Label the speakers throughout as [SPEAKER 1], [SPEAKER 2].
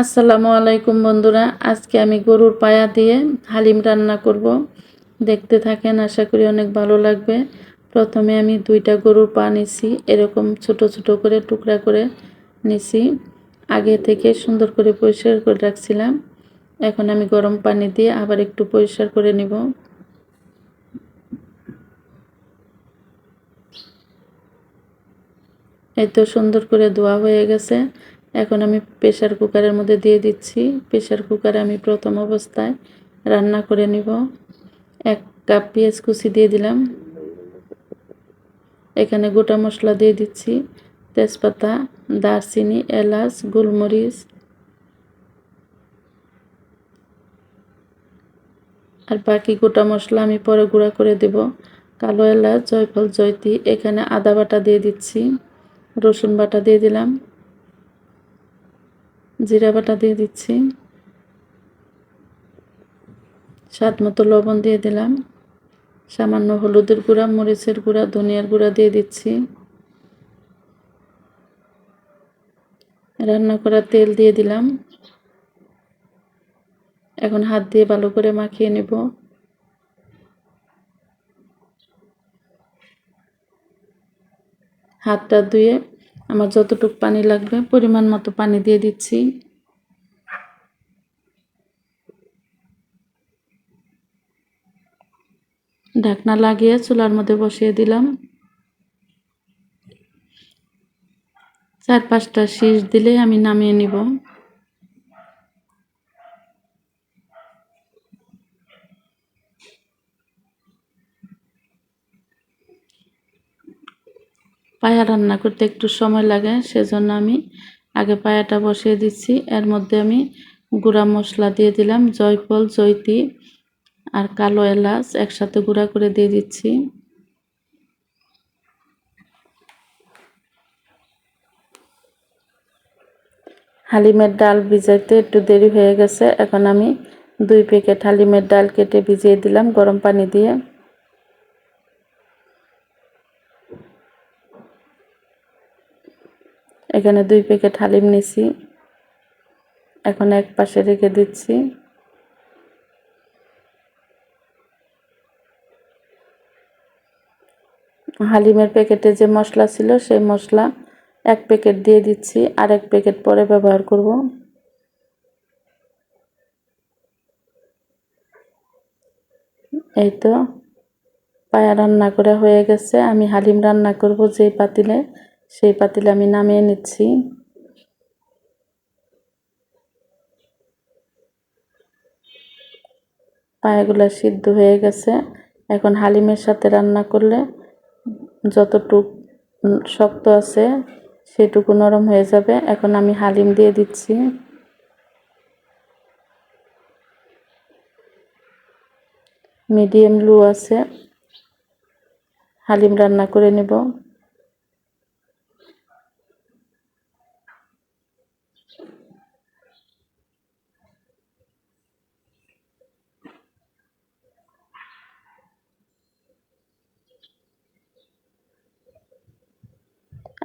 [SPEAKER 1] আসসালামু আলাইকুম বন্ধুরা, আজকে আমি গরুর পায়া দিয়ে হালিম রান্না করব। দেখতে থাকেন, আশা করি অনেক ভালো লাগবে। প্রথমে আমি দুইটা গরুর পা নিছি, এরকম ছোট ছোট করে, টুকরা করে নিছি। আগে থেকে সুন্দর করে পরিষ্কার করে রাখছিলাম। এখন আমি গরম পানি দিয়ে আবার একটু পরিষ্কার করে নিব। এই তো সুন্দর করে ধোয়া হয়ে গেছে। এখন আমি প্রেশার কুকারের মধ্যে দিয়ে দিচ্ছি। প্রেশার কুকারে আমি প্রথম অবস্থায় রান্না করে নিব। এক কাপ পেঁয়াজ কুচি দিয়ে দিলাম। এখানে গোটা মশলা দিয়ে দিচ্ছি। তেজপাতা, দারচিনি, এলাচ, গোলমরিচ আর বাকি গোটা মশলা আমি পরে গুঁড়া করে দেব। কালো এলাচ, জয়ফল, জয়তি, এখানে আদা বাটা দিয়ে দিচ্ছি। রসুন বাটা দিয়ে দিলাম। জিরা বাটা দিয়ে দিচ্ছি। স্বাদ মতো লবণ দিয়ে দিলাম। সামান্য হলুদের গুঁড়া, মরিচের গুঁড়া, ধনিয়ার গুঁড়া দিয়ে দিচ্ছি। রান্না করা তেল দিয়ে দিলাম। এখন হাত দিয়ে ভালো করে মাখিয়ে নেব। হাতটা ধুয়ে আমার যতটুকু পানি লাগবে, পরিমাণ মতো পানি দিয়ে দিচ্ছি। ঢাকনা লাগিয়ে চুলার মধ্যে বসিয়ে দিলাম। চার পাঁচটা শীষ দিলে আমি নামিয়ে নিব। পায়া রান্না করতে একটু সময় লাগে, সেজন্য আমি আগে পায়াটা বসিয়ে দিচ্ছি। এর মধ্যে আমি গুঁড়া মশলা দিয়ে দিলাম, জয়ফল জৈতি আর কালো এলাচ একসাথে গুঁড়া করে দিয়ে দিচ্ছি। হালিমের ডাল ভিজাইতে একটু দেরি হয়ে গেছে, এখন আমি দুই প্যাকেট হালিমের ডাল কেটে ভিজিয়ে দিলাম, গরম পানি দিয়ে। এখানে দুই প্যাকেট হালিম নিছি। এখন এক পাশে রেখে দিচ্ছি। হালিমের প্যাকেটে যে মশলা ছিল, সেই মশলা এক প্যাকেট দিয়ে দিচ্ছি। আর এক প্যাকেট পরে ব্যবহার করব। এই তো, পায়া রান্না করা হয়ে গেছে। আমি হালিম রান্না করব যেই পাতিলে সেই পাতিলে আমি নামিয়ে নিচ্ছি। পায়াগুলো সিদ্ধ হয়ে গেছে। এখন হালিমের সাথে রান্না করলে যতটুক শক্ত আছে সেটুকু নরম হয়ে যাবে। এখন আমি হালিম দিয়ে দিচ্ছি। মিডিয়াম লো আছে। হালিম রান্না করে নেব।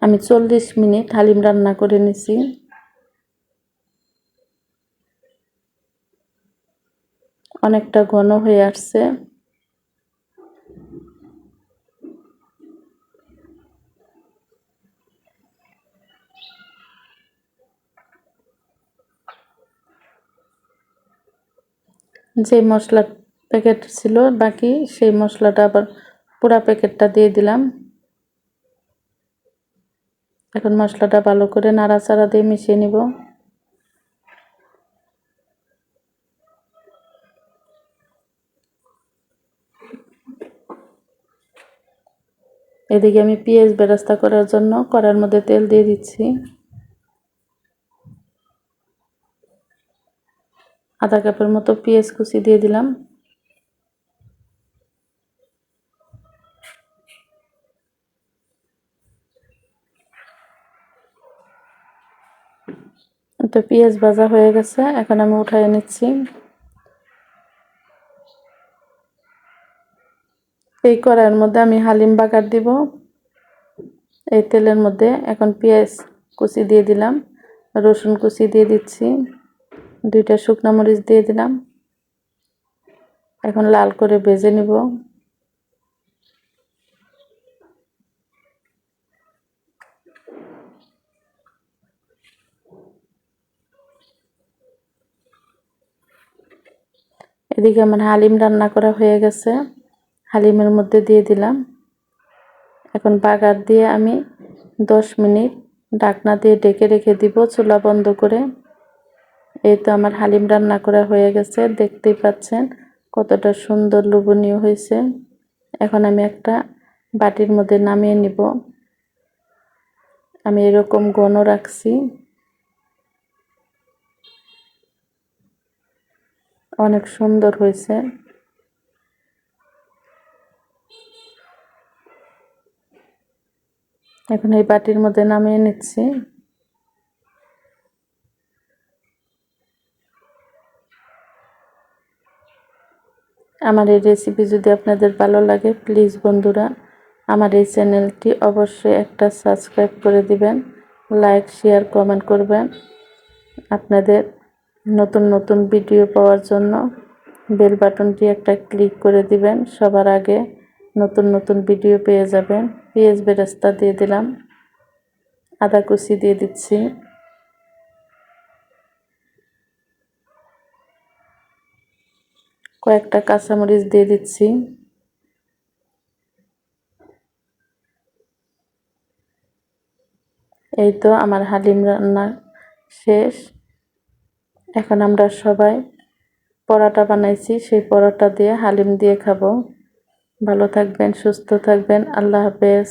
[SPEAKER 1] আমি চল্লিশ মিনিট হালিম রান্না করে নিছি। অনেকটা ঘন হয়ে আসছে। যে মশলা প্যাকেট ছিল বাকি, সেই মশলাটা আবার পুরা প্যাকেটটা দিয়ে দিলাম। এখন মশলাটা ভালো করে নাড়াচাড়া দিয়ে মিশিয়ে নিব। এদিকে আমি পেঁয়াজ বেরাস্তা করার জন্য কড়ার মধ্যে তেল দিয়ে দিচ্ছি। আধা কাপের মতো পেঁয়াজ কুচি দিয়ে দিলাম। তো পেঁয়াজ ভাজা হয়ে গেছে, এখন আমি উঠাই নিচ্ছি। এই কড়াইয়ের মধ্যে আমি হালিম বাগার দিব। এই তেলের মধ্যে এখন পেঁয়াজ কুচি দিয়ে দিলাম, রসুন কুচি দিয়ে দিচ্ছি, দুইটা শুকনো মরিচ দিয়ে দিলাম। এখন লাল করে ভেজে নিব। এদিকে আমার হালিম রান্না করা হয়ে গেছে। হালিমের মধ্যে দিয়ে দিলাম। এখন বাগার দিয়ে আমি দশ মিনিট ডাকনা দিয়ে ডেকে রেখে দিব চুলা বন্ধ করে। এই তো আমার হালিম রান্না করা হয়ে গেছে। দেখতেই পাচ্ছেন কতটা সুন্দর লোভনীয় হয়েছে। এখন আমি একটা বাটির মধ্যে নামিয়ে নিব। আমি এরকম ঘন রাখছি। অনেক সুন্দর হয়েছে। এখন এই বাটির মধ্যে নামিয়ে নিচ্ছি। আমার এই রেসিপি যদি আপনাদের ভালো লাগে প্লিজ বন্ধুরা, আমার এই চ্যানেলটি অবশ্যই একটা সাবস্ক্রাইব করে দিবেন লাইক শেয়ার কমেন্ট করবেন। আপনাদের নতুন নতুন ভিডিও পাওয়ার জন্য বেল বাটনটি একটা ক্লিক করে দিবেন। সবার আগে নতুন নতুন ভিডিও পেয়ে যাবেন। পেঁয়াজ বেরেস্তা দিয়ে দিলাম। আদা কুচি দিয়ে দিচ্ছি। কয়েকটা কাঁচামরিচ দিয়ে দিচ্ছি। এই তো আমার হালিম রান্না শেষ। এখন আমরা সবাই পরোটা বানাইছি, সেই পরোটা দিয়ে হালিম দিয়ে খাব। ভালো থাকবেন, সুস্থ থাকবেন। আল্লাহ হাফেজ।